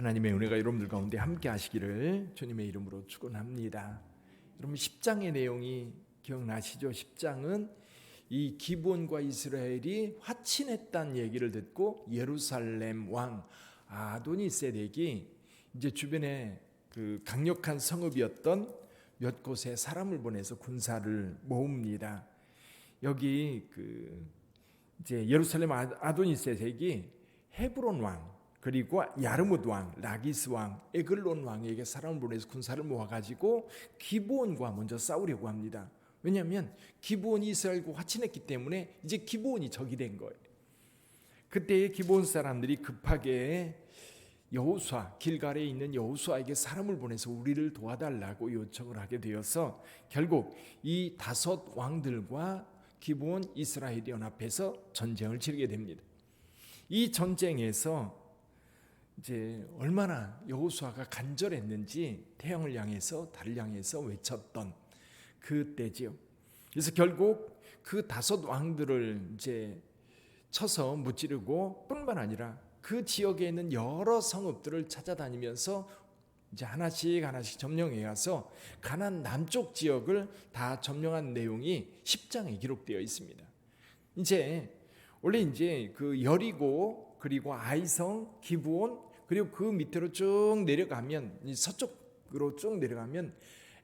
하나님의 은혜가 여러분들 가운데 함께 하시기를 주님의 이름으로 축원합니다. 여러분 10장의 내용이 기억나시죠? 10장은 이 기본과 이스라엘이 화친했다는 얘기를 듣고 예루살렘 왕 아도니세덱이 이제 주변에 그 강력한 성읍이었던 몇 곳에 사람을 보내서 군사를 모읍니다. 여기 그 이제 예루살렘 아도니세덱이 헤브론 왕 그리고 야르뭇 왕, 라기스 왕, 에글론 왕에게 사람을 보내서 군사를 모아가지고 기브온과 먼저 싸우려고 합니다. 왜냐하면 기브온이 이스라엘과 화친했기 때문에 이제 기브온이 적이 된 거예요. 그때의 기브온 사람들이 급하게 여호수아 길갈에 있는 여호수아에게 사람을 보내서 우리를 도와달라고 요청을 하게 되어서 결국 이 다섯 왕들과 기브온 이스라엘이 연합해서 전쟁을 치르게 됩니다. 이 전쟁에서 이제 얼마나 여호수아가 간절했는지 태양을 향해서 달을 향해서 외쳤던 그 때지요. 그래서 결국 그 다섯 왕들을 이제 쳐서 무찌르고 뿐만 아니라 그 지역에 있는 여러 성읍들을 찾아다니면서 이제 하나씩 하나씩 점령해 가서 가난 남쪽 지역을 다 점령한 내용이 10장에 기록되어 있습니다. 이제 원래 이제 그 여리고 그리고 아이성, 기브온 그리고 그 밑으로 쭉 내려가면 서쪽으로 쭉 내려가면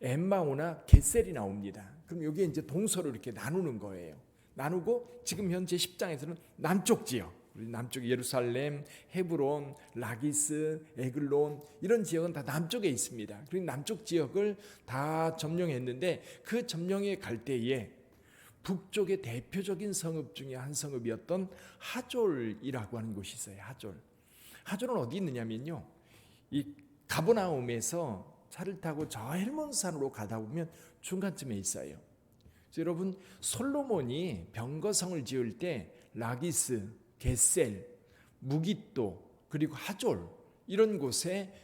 엠마오나 겟셀이 나옵니다. 그럼 여기에 이제 동서로 이렇게 나누는 거예요. 나누고 지금 현재 10장에서는 남쪽 지역, 남쪽 예루살렘, 헤브론, 라기스, 에글론 이런 지역은 다 남쪽에 있습니다. 그리고 남쪽 지역을 다 점령했는데 그 점령에 갈 때에 북쪽의 대표적인 성읍 중에 한 성읍이었던 하졸이라고 하는 곳이 있어요. 하졸. 하졸은 어디 있느냐면요. 이 가보나움에서 차를 타고 저 헬몬산으로 가다 보면 중간쯤에 있어요. 여러분 솔로몬이 병거성을 지을 때 라기스, 게셀, 무기또 그리고 하졸 이런 곳에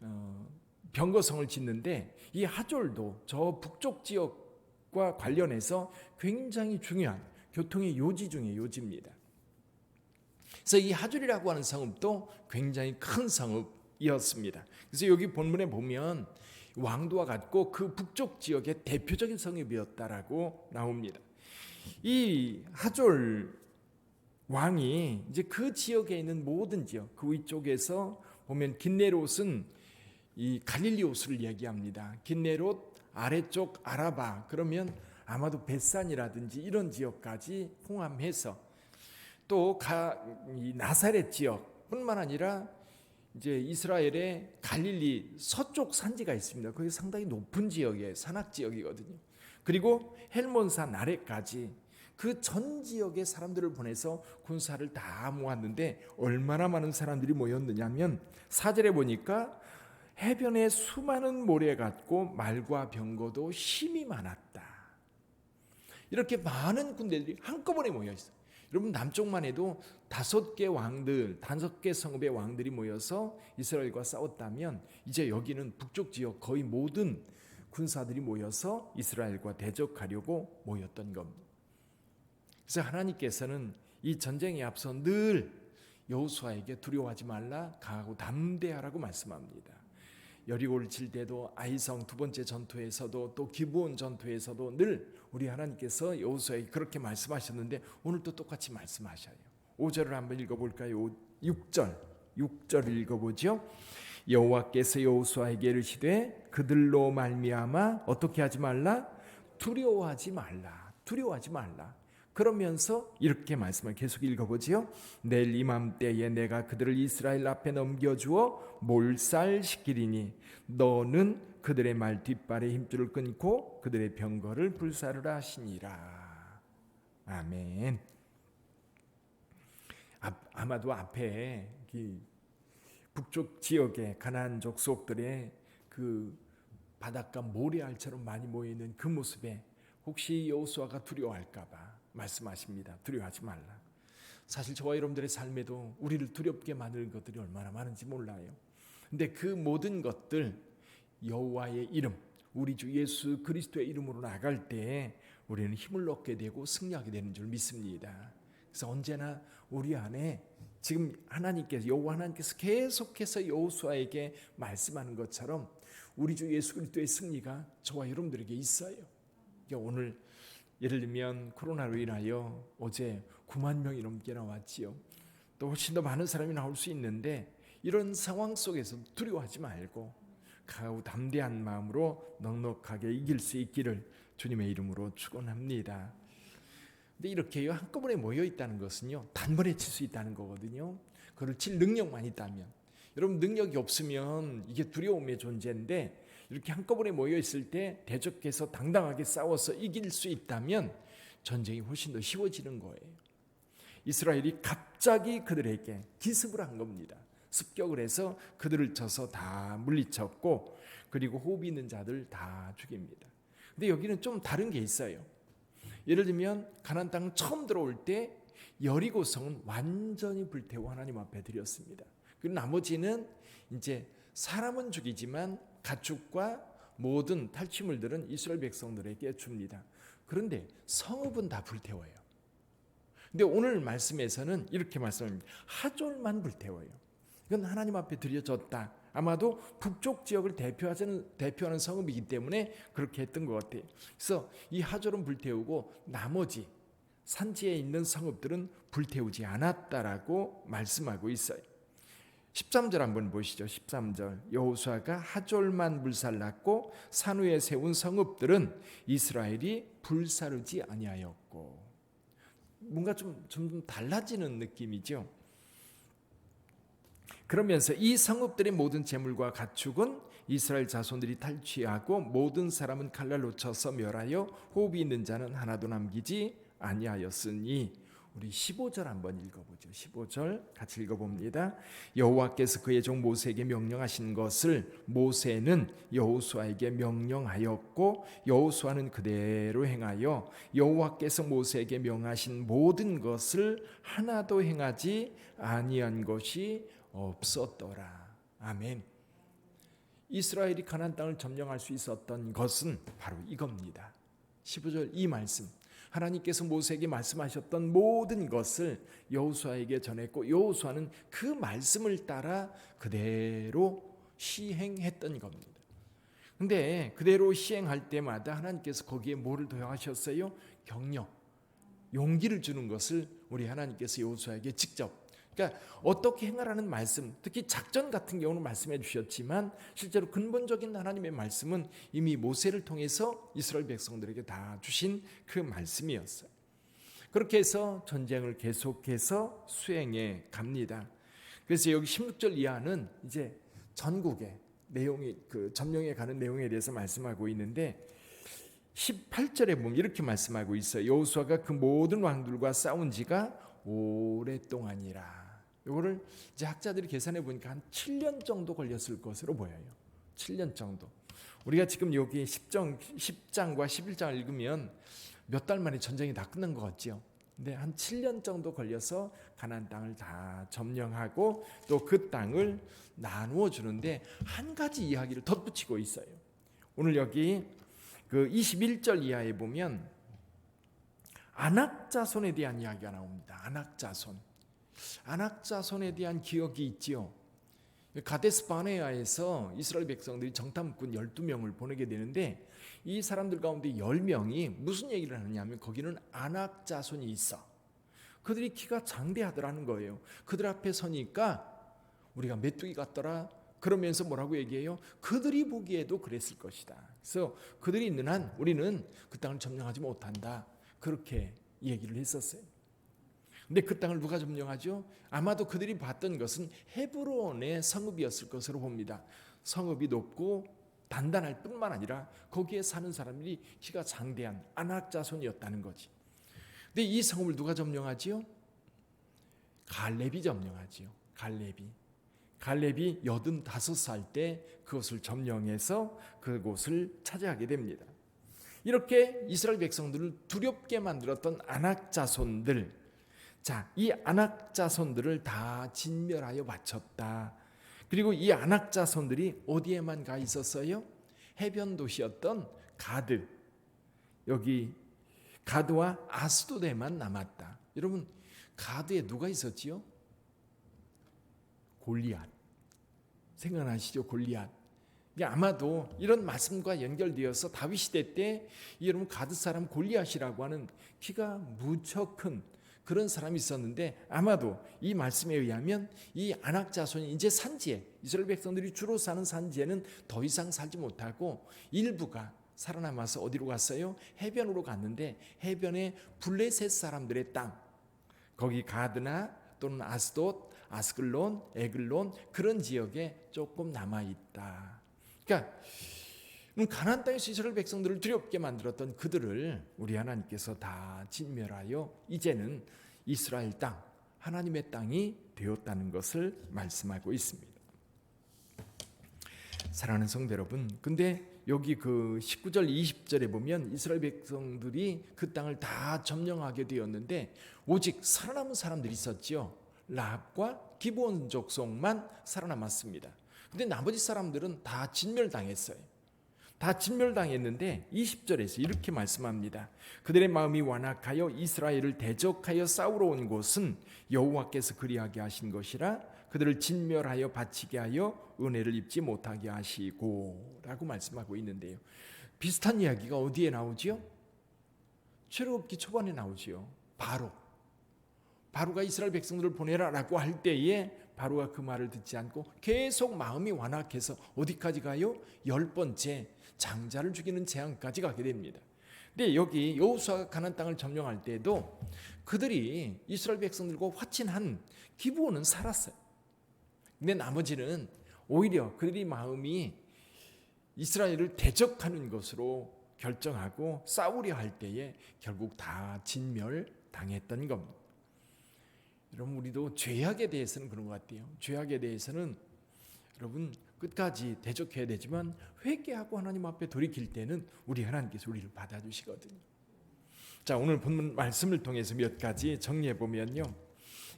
어, 병거성을 짓는데 이 하졸도 저 북쪽 지역과 관련해서 굉장히 중요한 교통의 요지 중의 요지입니다. 그래서 이 하줄이라고 하는 성읍도 굉장히 큰 성읍이었습니다. 그래서 여기 본문에 보면 왕도와 같고 그 북쪽 지역의 대표적인 성읍이었다라고 나옵니다. 이 하졸 왕이 이제 그 지역에 있는 모든 지역 그 위쪽에서 보면 긴네롯은 이 갈릴리오스를 얘기합니다. 긴네롯 아래쪽 아라바 그러면 아마도 벳산이라든지 이런 지역까지 포함해서 또 나사렛 지역뿐만 아니라 이제 이스라엘의 갈릴리 서쪽 산지가 있습니다. 거기 상당히 높은 지역의 산악 지역이거든요. 그리고 헬몬산 아래까지 그 전 지역의 사람들을 보내서 군사를 다 모았는데 얼마나 많은 사람들이 모였느냐면 사절에 보니까 해변에 수많은 모래 같고 말과 병거도 힘이 많았다. 이렇게 많은 군대들이 한꺼번에 모여 있어. 여러분 남쪽만 해도 다섯 개 왕들, 다섯 개 성읍의 왕들이 모여서 이스라엘과 싸웠다면 이제 여기는 북쪽 지역 거의 모든 군사들이 모여서 이스라엘과 대적하려고 모였던 겁니다. 그래서 하나님께서는 이 전쟁에 앞서 늘 여호수아에게 두려워하지 말라 강하고 담대하라고 말씀합니다. 여리고를 칠 때도 아이성 두 번째 전투에서도 또 기브온 전투에서도 늘 우리 하나님께서 여호수아에게 그렇게 말씀하셨는데 오늘도 똑같이 말씀하셔요. 5절을 한번 읽어볼까요? 6절 6절 읽어보죠. 여호와께서 여호수아에게 이르시되 그들로 말미암아 어떻게 하지 말라 두려워하지 말라 두려워하지 말라 그러면서 이렇게 말씀을 계속 읽어보지요. 내일 이맘때에 내가 그들을 이스라엘 앞에 넘겨주어 몰살시키리니 너는 그들의 말 뒷발에 힘줄을 끊고 그들의 병거를 불사르라 하시니라. 아멘. 아, 마도 앞에 북쪽 지역의 가나안 족속들의 그 바닷가 모래알처럼 많이 모여 있는 그 모습에 혹시 여호수아가 두려워할까봐 말씀하십니다. 두려워하지 말라. 사실 저와 여러분들의 삶에도 우리를 두렵게 만드는 것들이 얼마나 많은지 몰라요. 근데 그 모든 것들 여호와의 이름, 우리 주 예수 그리스도의 이름으로 나갈 때 우리는 힘을 얻게 되고 승리하게 되는 줄 믿습니다. 그래서 언제나 우리 안에 지금 하나님께서 여호와 하나님께서 계속해서 여호수아에게 말씀하는 것처럼 우리 주 예수 그리스도의 승리가 저와 여러분들에게 있어요. 그러니까 오늘 예를 들면 코로나로 인하여 어제 9만 명이 넘게 나왔지요. 또 훨씬 더 많은 사람이 나올 수 있는데 이런 상황 속에서 두려워하지 말고 강하고 담대한 마음으로 넉넉하게 이길 수 있기를 주님의 이름으로 축원합니다. 근데 이렇게요 한꺼번에 모여 있다는 것은요 단번에 칠 수 있다는 거거든요. 그걸 칠 능력만 있다면 여러분 능력이 없으면 이게 두려움의 존재인데 이렇게 한꺼번에 모여 있을 때 대적해서 당당하게 싸워서 이길 수 있다면 전쟁이 훨씬 더 쉬워지는 거예요. 이스라엘이 갑자기 그들에게 기습을 한 겁니다. 습격을 해서 그들을 쳐서 다 물리쳤고 그리고 호흡 있는 자들 다 죽입니다. 근데 여기는 좀 다른 게 있어요. 예를 들면 가나안 땅 처음 들어올 때 여리고 성은 완전히 불태워 하나님 앞에 드렸습니다. 그리고 나머지는 이제 사람은 죽이지만 가축과 모든 탈취물들은 이스라엘 백성들에게 줍니다. 그런데 성읍은 다 불태워요. 근데 오늘 말씀에서는 이렇게 말씀합니다. 하졸만 불태워요. 이건 하나님 앞에 드려졌다. 아마도 북쪽 지역을 대표하는 대표하는 성읍이기 때문에 그렇게 했던 것 같아요. 그래서 이 하졸은 불태우고 나머지 산지에 있는 성읍들은 불태우지 않았다라고 말씀하고 있어요. 13절 한번 보시죠. 13절 여호수아가 하졸만 불살랐고 산 위에 세운 성읍들은 이스라엘이 불사르지 아니하였고 뭔가 좀, 좀 달라지는 느낌이죠. 그러면서 이 성읍들의 모든 재물과 가축은 이스라엘 자손들이 탈취하고 모든 사람은 칼날로 쳐서 멸하여 호흡이 있는 자는 하나도 남기지 아니하였으니 우리 15절 한번 읽어보죠. 15절 같이 읽어봅니다. 여호와께서 그의 종 모세에게 명령하신 것을 모세는 여호수아에게 명령하였고 여호수아는 그대로 행하여 여호와께서 모세에게 명하신 모든 것을 하나도 행하지 아니한 것이 없었더라. 아멘. 이스라엘이 가나안 땅을 점령할 수 있었던 것은 바로 이겁니다. 15절 이 말씀. 하나님께서 모세에게 말씀하셨던 모든 것을 여호수아에게 전했고 여호수아는 그 말씀을 따라 그대로 시행했던 겁니다. 근데 그대로 시행할 때마다 하나님께서 거기에 뭐를 더하셨어요? 경력, 용기를 주는 것을 우리 하나님께서 여호수아에게 직접 그러니까 어떻게 행하라는 말씀, 특히 작전 같은 경우는 말씀해 주셨지만 실제로 근본적인 하나님의 말씀은 이미 모세를 통해서 이스라엘 백성들에게 다 주신 그 말씀이었어요. 그렇게 해서 전쟁을 계속해서 수행해 갑니다. 그래서 여기 16절 이하는 이제 전국의 내용이 그 점령해 가는 내용에 대해서 말씀하고 있는데 18절에 보면 이렇게 말씀하고 있어요. 여호수아가 그 모든 왕들과 싸운 지가 오랫동안이라. 이거를 이제 학자들이 계산해 보니까 한 7년 정도 걸렸을 것으로 보여요. 7년 정도. 우리가 지금 여기 10장, 10장과 11장을 읽으면 몇 달 만에 전쟁이 다 끝난 것 같죠. 근데 한 7년 정도 걸려서 가나안 땅을 다 점령하고 또 그 땅을 나누어 주는데 한 가지 이야기를 덧붙이고 있어요. 오늘 여기 그 21절 이하에 보면 안악 자손에 대한 이야기가 나옵니다. 안악 자손. 안악자손에 대한 기억이 있지요. 가데스 바네아에서 이스라엘 백성들이 정탐꾼 12명을 보내게 되는데 이 사람들 가운데 10명이 무슨 얘기를 하느냐면 거기는 안악 자손이 있어. 그들이 키가 장대하더라는 거예요. 그들 앞에 서니까 우리가 메뚜기 같더라. 그러면서 뭐라고 얘기해요? 그들이 보기에도 그랬을 것이다. 그래서 그들이 있는 한 우리는 그 땅을 점령하지 못한다. 그렇게 얘기를 했었어요. 근데 그 땅을 누가 점령하죠? 아마도 그들이 봤던 것은 헤브론의 성읍이었을 것으로 봅니다. 성읍이 높고 단단할 뿐만 아니라 거기에 사는 사람들이 키가 장대한 안악자손이었다는 거지. 근데 이 성읍을 누가 점령하지요? 갈렙이 점령하지요. 갈렙이. 갈렙이 85살 때 그것을 점령해서 그곳을 차지하게 됩니다. 이렇게 이스라엘 백성들을 두렵게 만들었던 안악 자손들 자, 이 안악 자손들을 다 진멸하여 바쳤다. 그리고 이 안악 자손들이 어디에만 가 있었어요? 해변 도시였던 가드. 여기 가드와 아스도데만 남았다. 여러분, 가드에 누가 있었지요? 골리앗. 생각나시죠? 골리앗. 아마도 이런 말씀과 연결되어서 다윗 시대 때이 여러분 가드 사람 골리앗이라고 하는 키가 무척 큰 그런 사람이 있었는데 아마도 이 말씀에 의하면 이 안악 자손이 이제 산지에 이스라엘 백성들이 주로 사는 산지에는 더 이상 살지 못하고 일부가 살아남아서 어디로 갔어요? 해변으로 갔는데 해변에 블레셋 사람들의 땅 거기 가드나 또는 아스돗, 아스글론, 에글론 그런 지역에 조금 남아 있다. 그러니까 가나안 땅에서 이스라엘 백성들을 두렵게 만들었던 그들을 우리 하나님께서 다 진멸하여 이제는 이스라엘 땅 하나님의 땅이 되었다는 것을 말씀하고 있습니다. 사랑하는 성도 여러분, 근데 여기 그 19절 20절에 보면 이스라엘 백성들이 그 땅을 다 점령하게 되었는데 오직 살아남은 사람들이 있었지요. 라합과 기본 족속만 살아남았습니다. 근데 나머지 사람들은 다 진멸당했어요. 다 진멸당했는데 20절에서 이렇게 말씀합니다. 그들의 마음이 완악하여 이스라엘을 대적하여 싸우러 온 곳은 여호와께서 그리하게 하신 것이라 그들을 진멸하여 바치게 하여 은혜를 입지 못하게 하시고라고 말씀하고 있는데요. 비슷한 이야기가 어디에 나오지요? 출애굽기 초반에 나오지요. 바로 바로가 이스라엘 백성들을 보내라라고 할 때에 바로가 그 말을 듣지 않고 계속 마음이 완악해서 어디까지 가요? 열 번째 장자를 죽이는 재앙까지 가게 됩니다. 근데 여기 여호수아가 가나안 땅을 점령할 때도 그들이 이스라엘 백성들과 화친한 기부원은 살았어요. 근데 나머지는 오히려 그들이 마음이 이스라엘을 대적하는 것으로 결정하고 싸우려 할 때에 결국 다 진멸 당했던 겁니다. 여러분 우리도 죄악에 대해서는 그런 것 같아요. 죄악에 대해서는 여러분 끝까지 대적해야 되지만 회개하고 하나님 앞에 돌이킬 때는 우리 하나님께서 우리를 받아주시거든요. 자 오늘 본문 말씀을 통해서 몇 가지 정리해 보면요.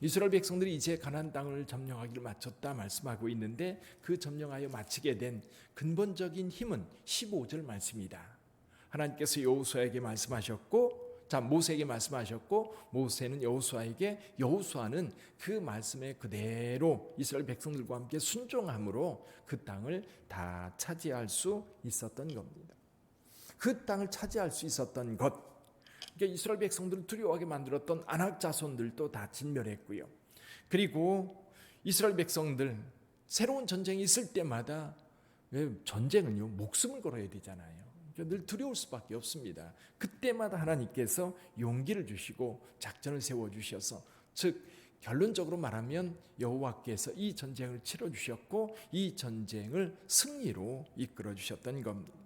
이스라엘 백성들이 이제 가나안 땅을 점령하기를 마쳤다 말씀하고 있는데 그 점령하여 마치게 된 근본적인 힘은 15절 말씀이다. 하나님께서 여호수아에게 말씀하셨고 자 모세에게 말씀하셨고 모세는 여호수아에게 여호수아는 그 말씀에 그대로 이스라엘 백성들과 함께 순종함으로 그 땅을 다 차지할 수 있었던 겁니다. 그 땅을 차지할 수 있었던 것 그러니까 이스라엘 백성들을 두려워하게 만들었던 아낙 자손들도 다 진멸했고요. 그리고 이스라엘 백성들 새로운 전쟁이 있을 때마다 전쟁은요 목숨을 걸어야 되잖아요. 그러니까 늘 두려울 수밖에 없습니다. 그때마다 하나님께서 용기를 주시고 작전을 세워 주셔서 즉 결론적으로 말하면 여호와께서 이 전쟁을 치러 주셨고 이 전쟁을 승리로 이끌어 주셨던 겁니다.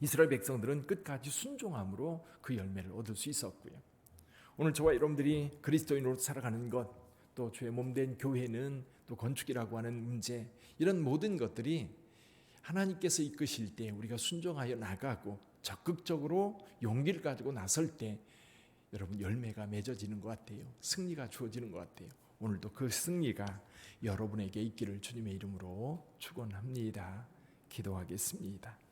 이스라엘 백성들은 끝까지 순종함으로 그 열매를 얻을 수 있었고요. 오늘 저와 여러분들이 그리스도인으로 살아가는 것, 또 주의 몸 된 교회는 또 건축이라고 하는 문제, 이런 모든 것들이 하나님께서 이끄실 때 우리가 순종하여 나가고 적극적으로 용기를 가지고 나설 때 여러분 열매가 맺어지는 것 같아요. 승리가 주어지는 것 같아요. 오늘도 그 승리가 여러분에게 있기를 주님의 이름으로 축원합니다. 기도하겠습니다.